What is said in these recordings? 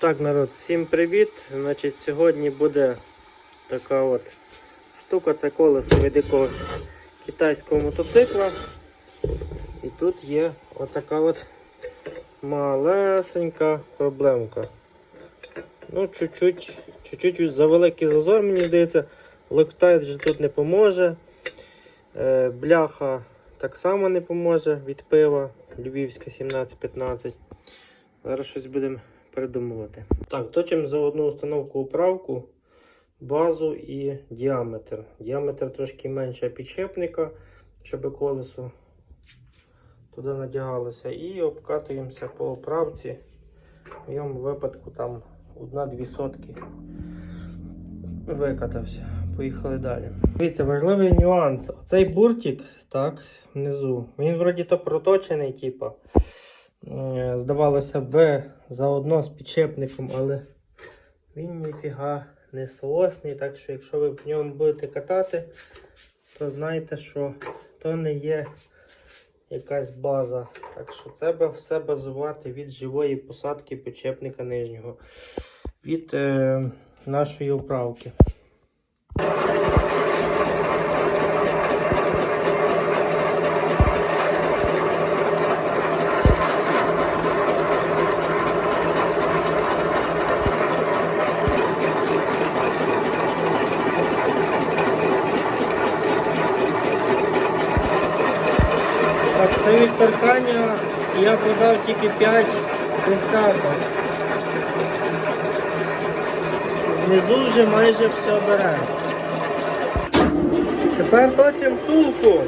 Так, народ, всім привіт. Значить, сьогодні буде така от штука, це колесо від якогось китайського мотоцикла. І тут є отака от малесенька проблемка. Ну, чуть-чуть, за великий зазор, мені здається, локтайт вже тут не поможе. Е, бляха так само не поможе від пива. Львівська 1715. Зараз щось будемо придумувати. Так, точимо за одну установку управку, базу і діаметр. Діаметр трошки менше підшипника, щоб колесо туди надягалося. І обкатуємося по оправці. В моєму випадку там одна-дві сотки викатався. Поїхали далі. Дивіться, важливий нюанс. Цей буртик, так, внизу, він вроді то проточений, типа. Е, Здавалося б, заодно з підшипником, але він ніфіга не соосний. Так що, якщо ви в ньому будете катати, то знайте, що то не є якась база. Так що треба все базувати від живої посадки підшипника нижнього, від е, нашої управки. Це від торкання я подав тільки 5 десяток. Внизу вже майже все бере. Тепер точимо втулку.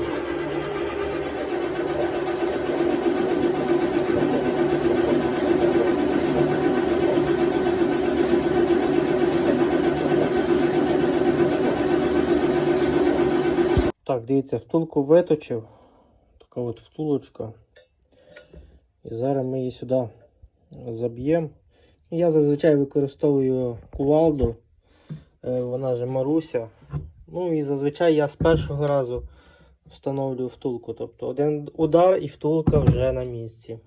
Так, дивіться, втулку виточив. Така от втулочка. І зараз ми її сюди заб'ємо. Я зазвичай використовую кувалду, е, вона же Маруся. Ну і зазвичай я з першого разу встановлюю втулку. Тобто один удар і втулка вже на місці.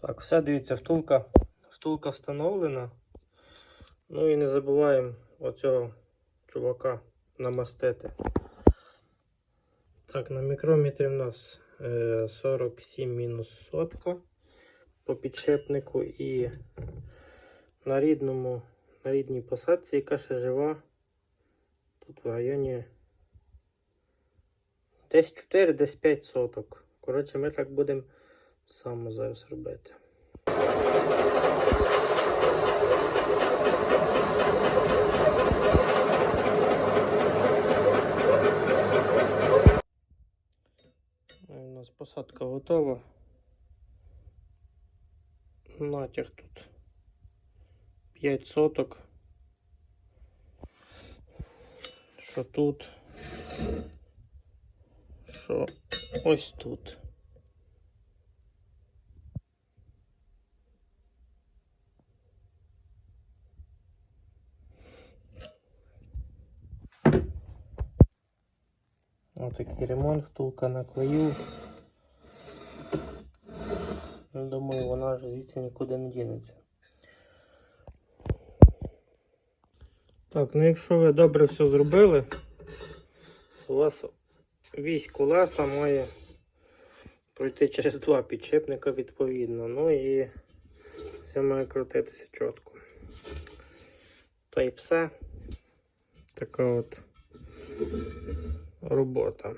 Так, все, дивіться, втулка, втулка встановлена. Ну і не забуваємо оцього чувака намастити. Так, на мікрометрі в нас е, 47 мінус сотка по підшипнику і на рідному, на рідній посадці, яка ще жива, тут в районі десь 4, десь 5 соток. Коротше, ми так будемо саме зараз робити. У нас посадка готова. Натяг тут 5 соток. Що тут? Що ось тут. Отакий ремонт, втулка на клею. Ну, Думаю, вона ж звідси нікуди не дінеться. Так, ну якщо ви добре все зробили, у вас вісь колеса має пройти через два підшипника відповідно. Ну і все має крутитися чітко. Та й все. Така от робота.